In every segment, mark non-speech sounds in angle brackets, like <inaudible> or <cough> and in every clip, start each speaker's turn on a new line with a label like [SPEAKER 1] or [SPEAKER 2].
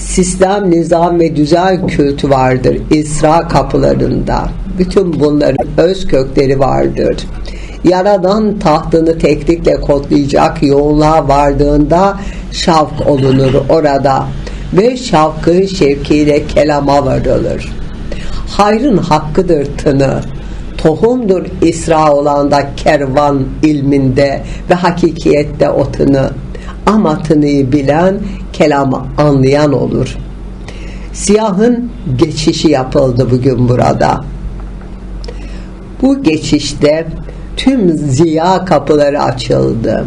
[SPEAKER 1] sistem, nizam ve düzen kültü vardır İsra kapılarında. Bütün bunların öz kökleri vardır. Yaradan tahtını teknikle kodlayacak yoğunluğa vardığında şavk olunur orada ve şavkın şevkiyle kelama varılır. Hayrın hakkıdır tını, tohumdur İsra olanda kervan ilminde ve hakikiyette o tını. Ama tınıyı bilen kelamı anlayan olur. Siyahın geçişi yapıldı bugün burada. Bu geçişte tüm ziya kapıları açıldı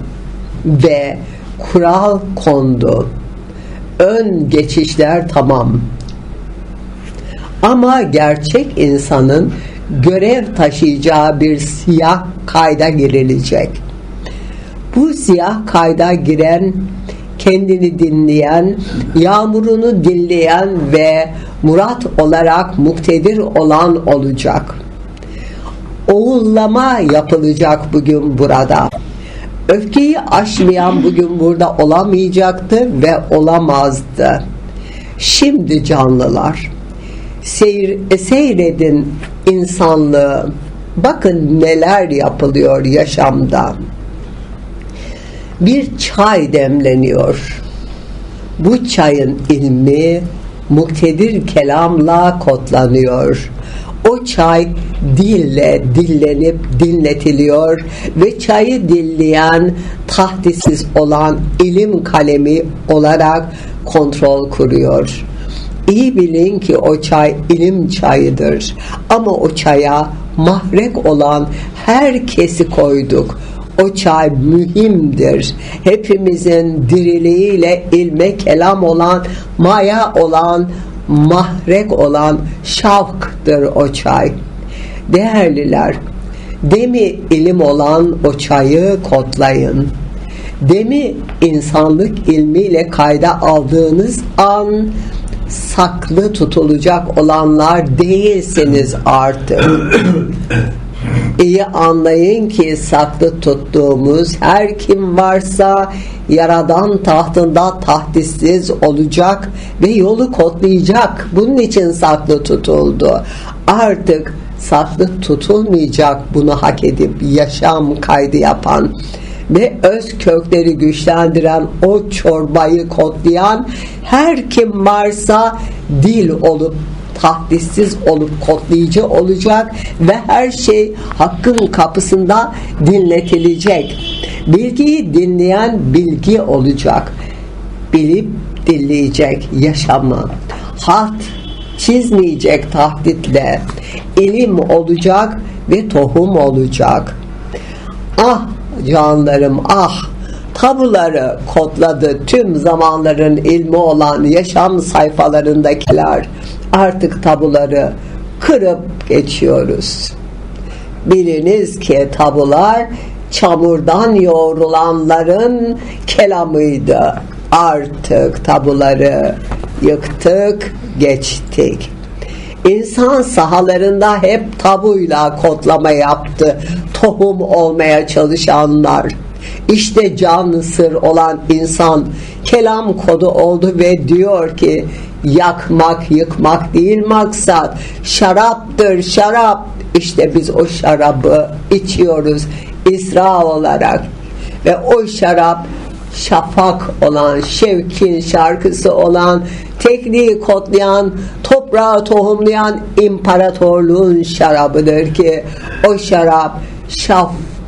[SPEAKER 1] ve kural kondu. Ön geçişler tamam. Ama gerçek insanın görev taşıyacağı bir siyah kayda girilecek. Bu siyah kayda giren kendini dinleyen, yağmurunu dinleyen ve murat olarak muktedir olan olacak. Oğullama yapılacak bugün burada. Öfkeyi aşmayan bugün burada olamayacaktı ve olamazdı. Şimdi canlılar, seyir, seyredin insanlığı. Bakın neler yapılıyor yaşamda. Bir çay demleniyor. Bu çayın ilmi muktedir kelamla kodlanıyor. O çay dille dillenip dinletiliyor ve çayı dilleyen tahtisiz olan ilim kalemi olarak kontrol kuruyor. İyi bilin ki o çay ilim çayıdır. Ama o çaya mahrek olan herkesi koyduk. O çay mühimdir. Hepimizin diriliğiyle ilme kelam olan, maya olan, mahrek olan şavktır o çay. Değerliler, demi ilim olan o çayı kodlayın. Demi insanlık ilmiyle kayda aldığınız an saklı tutulacak olanlar değilsiniz artık. <clears throat> İyi anlayın ki saklı tuttuğumuz her kim varsa yaradan tahtında tahdissiz olacak ve yolu kodlayacak. Bunun için saklı tutuldu. Artık saklı tutulmayacak bunu hak edip yaşam kaydı yapan ve öz kökleri güçlendiren o çorbayı kodlayan her kim varsa dil olup tahdissiz olup kodlayıcı olacak ve her şey hakkın kapısında dinletilecek. Bilgiyi dinleyen bilgi olacak. Bilip dinleyecek yaşamı. Hat çizmeyecek tahditle. ilim olacak ve tohum olacak. Ah canlarım ah tabuları kodladı. Tüm zamanların ilmi olan yaşam sayfalarındakiler. Artık tabuları kırıp geçiyoruz. Biliniz ki tabular çamurdan yoğrulanların kelamıydı. Artık tabuları yıktık geçtik. İnsan sahalarında hep tabuyla kodlama yaptı. Tohum olmaya çalışanlar. İşte can sır olan insan kelam kodu oldu ve diyor ki yakmak yıkmak değil maksat şaraptır şarap. İşte biz o şarabı içiyoruz İsra olarak. Ve o şarap şafak olan, şevkin şarkısı olan, tekniği kodlayan, toprağı tohumlayan imparatorluğun şarabıdır ki o şarap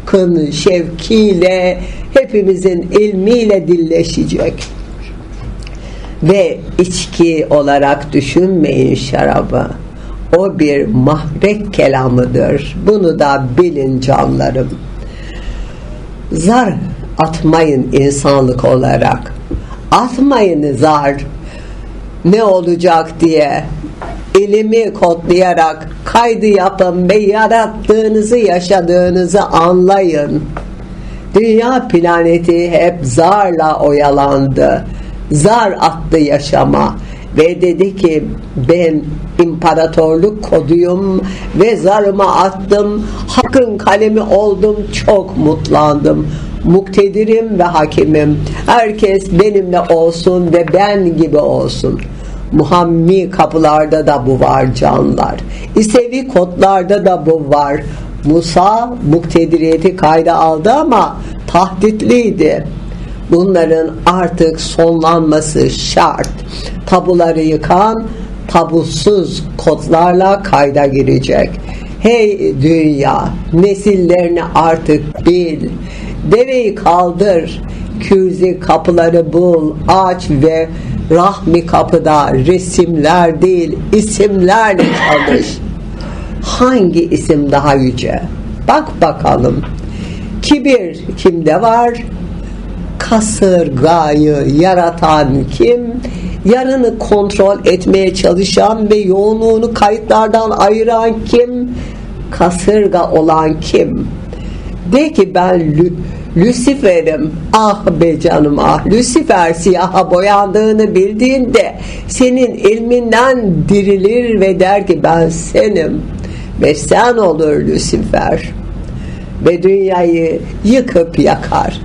[SPEAKER 1] şafkın şevkiyle hepimizin ilmiyle dilleşecek. Ve içki olarak düşünmeyin şarabı. O bir mahrek kelamıdır. Bunu da bilin canlarım. Zar atmayın insanlık olarak. Atmayın zar ne olacak diye ilimi kodlayarak kaydı yapın ve yarattığınızı yaşadığınızı anlayın. Dünya planeti hep zarla oyalandı. Zar attı yaşama ve dedi ki ben imparatorluk koduyum ve zarıma attım hakkın kalemi oldum çok mutlandım muktedirim ve hakimim herkes benimle olsun ve ben gibi olsun Muhammi kapılarda da bu var canlar. İsevi kodlarda da bu var. Musa muktediriyeti kayda aldı ama tahditliydi. Bunların artık sonlanması şart. Tabuları yıkan tabusuz kodlarla kayda girecek. Hey dünya, nesillerini artık bil. Deveyi kaldır, kürzi kapıları bul, aç ve rahmi kapıda resimler değil, isimlerle çalış. Hangi isim daha yüce? Bak bakalım. Kibir kimde var? kasırgayı yaratan kim? Yarını kontrol etmeye çalışan ve yoğunluğunu kayıtlardan ayıran kim? Kasırga olan kim? De ki ben Lucifer'im. Ah be canım ah. Lucifer siyaha boyandığını bildiğinde senin ilminden dirilir ve der ki ben senim ve sen olur Lucifer. Ve dünyayı yıkıp yakar